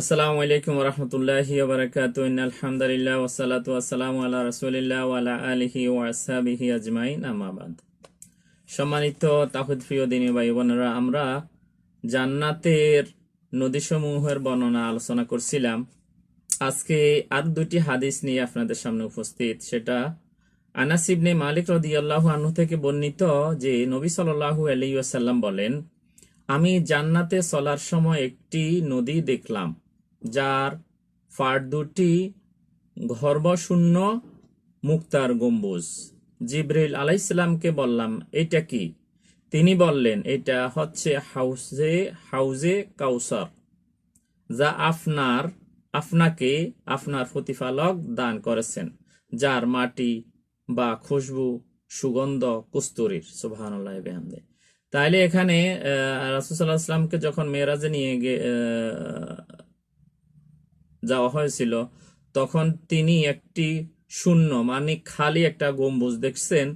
আসসালামু আলাইকুম রহমতুল্লাহি ওবরাকাতু। আলহামদুলিল্লাহ ওয়াসালাতু ওয়াসালামু আলা রাসূলিল্লাহ ওয়া আলা আলিহি ওয়া আজমাইন। আম্মা বাদ। সম্মানিত তাহিদ প্রিয় দিনী ভাই বোনেরা, আমরা জান্নাতের নদীসমূহের বর্ণনা আলোচনা করছিলাম। আজকে আর দুটি হাদিস নিয়ে আপনাদের সামনে উপস্থিত। সেটা আনাস ইবনে মালিক রাদিয়াল্লাহু আনহু থেকে বর্ণিত যে নবী সাল্লাল্লাহু আলাইহি ওয়াসাল্লাম বলেন, আমি জান্নাতে চলার সময় একটি নদী দেখলাম। যার ফাট দুটি গর্ভশূন্য মুক্তার গম্বুজ। জিব্রিল আলাইসাল্লামকে বললাম এটা কি? তিনি বললেন, এটা হচ্ছে হাউজে হাউজে কাউসার, যা আপনার, আপনাকে আপনার প্রতিপালক দান করেছেন, যার মাটি বা খুশবু, সুগন্ধ, কস্তুরীর। সুবহানাল্লাহ বেহামদে। তাইলে এখানে রাসুসাল্লাহ আসলামকে যখন মেয়েরাজে নিয়ে যাওয়া হয়েছিল, তখন তিনি একটি শূন্য মানে খালি একটা গম্বুজ দেখছেন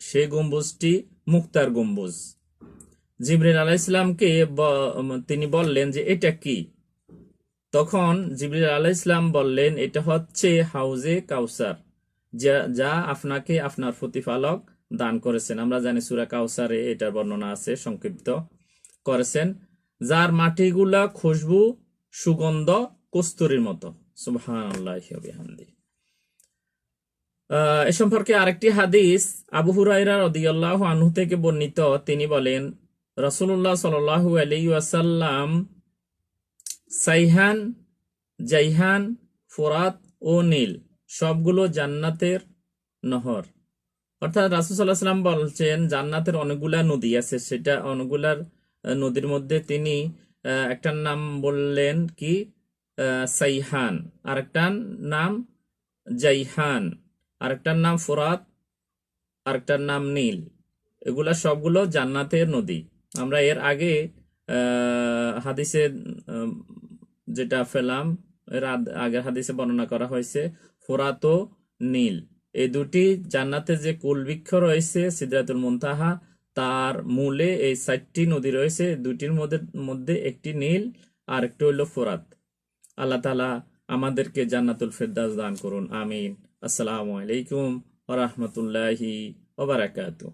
সেই গম্বুজটি মুক্তার গম্বুজ। জিবরিল আলাইসলামকে তিনি বললেন যে, এটা কি? তখন জিবরিল আলাইসলাম বললেন, এটা হচ্ছে হাউজে কাউসার, যা যা আপনাকে আপনার প্রতিপালক দান করেছেন। আমরা জানি সুরা কাউসারে এটার বর্ণনা আছে, সংক্ষিপ্ত করেছেন। যার মাটিগুলা খুশবু সুগন্ধ কস্তুরীর মতো। আহ, এ সম্পর্কে আরেকটি হাদিস আবু হুরাইরা রাদিয়াল্লাহু আনহু থেকে বর্ণিত। তিনি বলেন রাসূলুল্লাহ সাল্লাল্লাহু আলাইহি ওয়াসাল্লাম সাইহান জাইহান ফোরাত ও নীল সবগুলো জান্নাতের নহর। অর্থাৎ রাসুসাল্লাহ সাল্লাম বলছেন জান্নাতের অনেকগুলা নদী আছে। সেটা অনেকগুলার নদীর মধ্যে তিনি একটার নাম বললেন কি? সাইহান। আরেকটার নাম জাইহান। আরেকটার নাম ফোরাত, আরেকটার নাম নীল। এগুলা সবগুলো জান্নাতের নদী। আমরা এর আগে হাদিসে যেটা ফেলাম এর আগের হাদিসে বর্ণনা করা হয়েছে, ফোরাত নীল। এই দুটি জান্নাতে যে কুলবৃক্ষ রয়েছে, সিদরাতুল মুনতাহা তার মূলে এই চারটি নদী রয়েছে দুটির মধ্যে মধ্যে একটি নীল আর একটি হইল ফোরাত। আল্লাহ তালা আমাদেরকে জান্নাতুল ফেরদাস দান করুন, আমিন। আসসালামু আলাইকুম রহমতুল্লাহি ওবরাকাতু